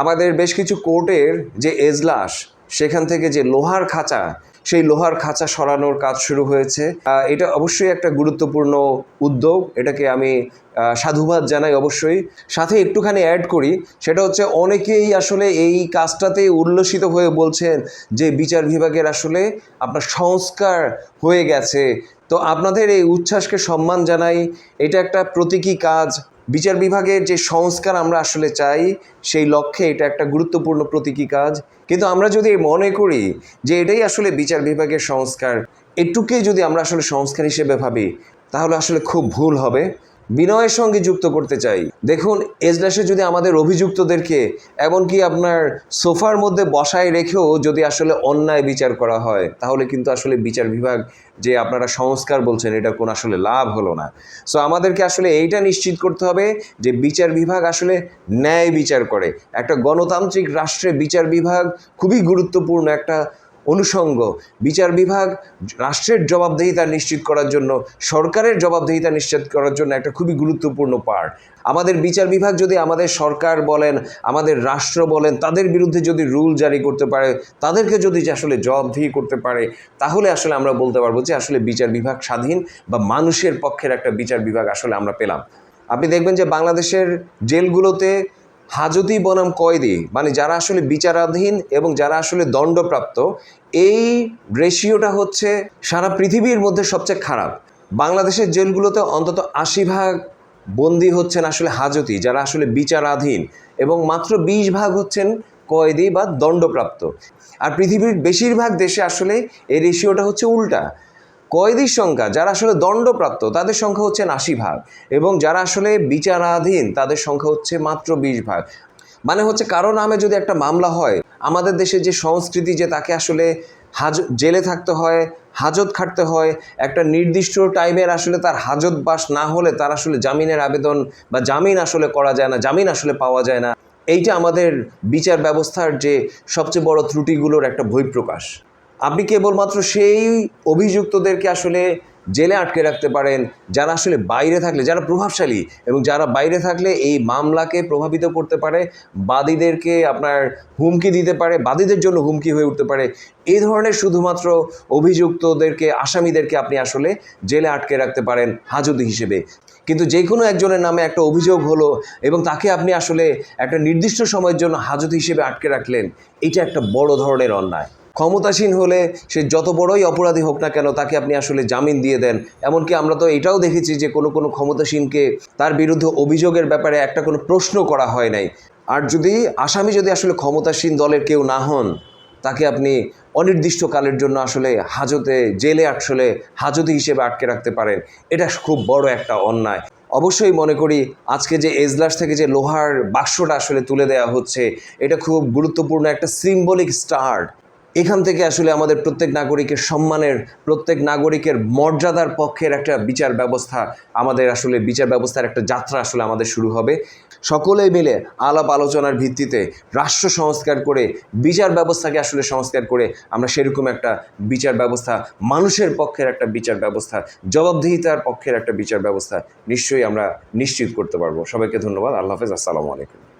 আমাদের বেশ কিছু কোর্টের যে এজলাস, সেখান থেকে যে লোহার খাঁচা, সেই লোহার খাঁচা সরানোর কাজ শুরু হয়েছে। এটা অবশ্যই একটা গুরুত্বপূর্ণ উদ্যোগ, এটাকে আমি সাধুবাদ জানাই অবশ্যই। সাথে একটুখানি অ্যাড করি, সেটা হচ্ছে অনেকেই আসলে এই কাজটাতে উল্লসিত হয়ে বলছেন যে বিচার বিভাগের আসলে আপনার সংস্কার হয়ে গেছে তো আপনাদের এই উচ্ছ্বাসকে সম্মান জানাই, এটা একটা প্রতীকী কাজ। বিচার বিভাগের যে সংস্কার আমরা আসলে চাই, সেই লক্ষ্যে এটা একটা গুরুত্বপূর্ণ প্রতীকী কাজ। কিন্তু আমরা যদি মনে করি যে এটাই আসলে বিচার বিভাগের সংস্কার, এটুকুই যদি আমরা আসলে সংস্কার হিসেবে ভাবি, তাহলে আসলে খুব ভুল হবে। বিনয়ের সঙ্গে যুক্ত করতে চাই। দেখুন, এজলাসে যদি আমাদের অভিযুক্তদেরকে এমনকি আপনার সোফার মধ্যে বসায় রেখেও যদি আসলে অন্যায় বিচার করা হয়, তাহলে কিন্তু আসলে বিচার বিভাগ যে আপনারা সংস্কার বলছেন, এটা কোনো আসলে লাভ হলো না। সো আমাদেরকে আসলে এইটা নিশ্চিত করতে হবে যে বিচার বিভাগ আসলে ন্যায় বিচার করে। একটা গণতান্ত্রিক রাষ্ট্রে বিচার বিভাগ খুবই গুরুত্বপূর্ণ একটা অনুষঙ্গ। বিচার বিভাগ রাষ্ট্রের জবাবদিহিতা নিশ্চিত করার জন্য, সরকারের জবাবদিহিতা নিশ্চিত করার জন্য একটা খুবই গুরুত্বপূর্ণ পার্ট আমাদের বিচার বিভাগ যদি আমাদের সরকার বলেন, আমাদের রাষ্ট্র বলেন, তাদের বিরুদ্ধে যদি রুল জারি করতে পারে, তাদেরকে যদি আসলে জবাবদিহি করতে পারে, তাহলে আসলে আমরা বলতে পারব যে আসলে বিচার বিভাগ স্বাধীন বা মানুষের পক্ষের একটা বিচার বিভাগ আসলে আমরা পেলাম। আপনি দেখবেন যে বাংলাদেশের জেলগুলোতে হাজতি বনাম কয়েদি মানে যারা আসলে বিচারাধীন এবং যারা আসলে দণ্ডপ্রাপ্ত, এই রেশিওটা হচ্ছে সারা পৃথিবীর মধ্যে সবচেয়ে খারাপ। বাংলাদেশের জেলগুলোতে অন্তত আশি ভাগ বন্দি হচ্ছেন আসলে হাজতি, যারা আসলে বিচারাধীন এবং মাত্র বিশ ভাগ হচ্ছেন কয়েদি বা দণ্ডপ্রাপ্ত। আর পৃথিবীর বেশিরভাগ দেশে আসলে এই রেশিওটা হচ্ছে উল্টা। কয়েদির সংখ্যা, যারা আসলে দণ্ডপ্রাপ্ত, তাদের সংখ্যা হচ্ছে আশি ভাগ এবং যারা আসলে বিচারাধীন, তাদের সংখ্যা হচ্ছে মাত্র বিশ ভাগ। মানে হচ্ছে কারও নামে যদি একটা মামলা হয়, আমাদের দেশে যে সংস্কৃতি যে তাকে আসলে হাজ, জেলে থাকতে হয়, হাজত খাটতে হয়, একটা নির্দিষ্ট টাইমের আসলে তার হাজত বাস না হলে তার আসলে জামিনের আবেদন বা জামিন আসলে করা যায় না, জামিন আসলে পাওয়া যায় না। এইটা আমাদের বিচার ব্যবস্থার যে সবচেয়ে বড় ত্রুটিগুলোর একটা বহিঃপ্রকাশ। আপনি কেবলমাত্র সেই অভিযুক্তদেরকে আসলে জেলে আটকে রাখতে পারেন, যারা আসলে বাইরে থাকলে, যারা প্রভাবশালী এবং যারা বাইরে থাকলে এই মামলাকে প্রভাবিত করতে পারে, বাদীদেরকে আপনার হুমকি দিতে পারে, বাদীদের জন্য হুমকি হয়ে উঠতে পারে, এই ধরনের শুধুমাত্র অভিযুক্তদেরকে, আসামিদেরকে আপনি আসলে জেলে আটকে রাখতে পারেন হাজতি হিসেবে। কিন্তু যে কোনো একজনের নামে একটা অভিযোগ হলো এবং তাকে আপনি আসলে একটা নির্দিষ্ট সময়ের জন্য হাজত হিসেবে আটকে রাখলেন, এটা একটা বড় ধরনের অন্যায়। ক্ষমতাসীন হলে সে যত বড়ই অপরাধী হোক না কেন তাকে আপনি আসলে জামিন দিয়ে দেন। এমনকি আমরা তো এটাও দেখেছি যে কোনো কোনো ক্ষমতাসীনকে তার বিরুদ্ধে অভিযোগের ব্যাপারে একটা কোনো প্রশ্ন করা হয় নাই। আর যদি আসামি যদি আসলে ক্ষমতাসীন দলের কেউ না হন, তাকে আপনি অনির্দিষ্টকালের জন্য আসলে হাজতে, জেলে আসলে হাজতি হিসেবে আটকে রাখতে পারেন। এটা খুব বড় একটা অন্যায়। অবশ্যই মনে করি আজকে যে এজলাস থেকে যে লোহার বাক্সটা আসলে তুলে দেওয়া হচ্ছে, এটা খুব গুরুত্বপূর্ণ একটা সিম্বলিক স্টার্ট এখান থেকে আসলে আমাদের প্রত্যেক নাগরিকের সম্মানের, প্রত্যেক নাগরিকের মর্যাদার পক্ষের একটা বিচার ব্যবস্থা, আমাদের আসলে বিচার ব্যবস্থার একটা যাত্রা আসলে আমাদের শুরু হবে। সকলেই মিলে আলাপ আলোচনার ভিত্তিতে রাষ্ট্র সংস্কার করে, বিচার ব্যবস্থাকে আসলে সংস্কার করে আমরা সেরকম একটা বিচার ব্যবস্থা, মানুষের পক্ষের একটা বিচার ব্যবস্থা, জবাবদিহিতার পক্ষের একটা বিচার ব্যবস্থা নিশ্চয়ই আমরা নিশ্চিত করতে পারব। সবাইকে ধন্যবাদ। আল্লাহ হাফেজ। আসসালামু আলাইকুম।